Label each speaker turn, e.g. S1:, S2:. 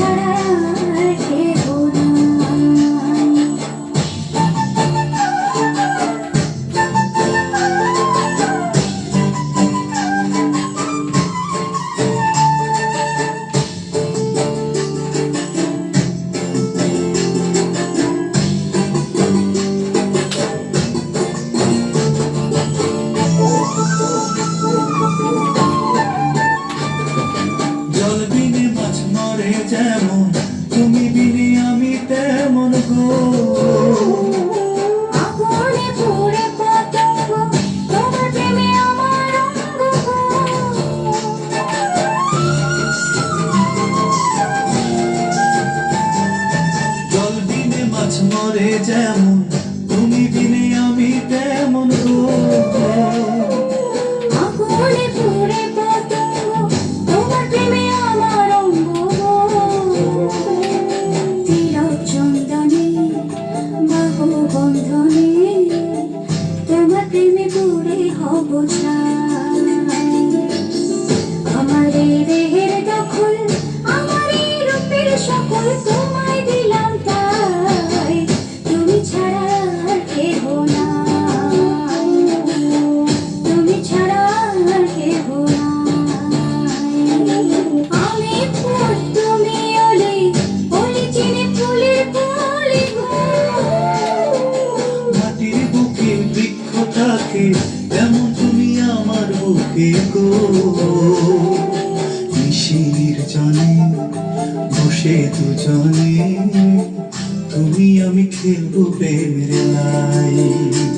S1: ছাড়া
S2: escucha. রাখে এমন তুমি আমার বুকে গো। নিশির জানে, বসে দুজনে, তুমি আমি খেলব প্রেমের লাই।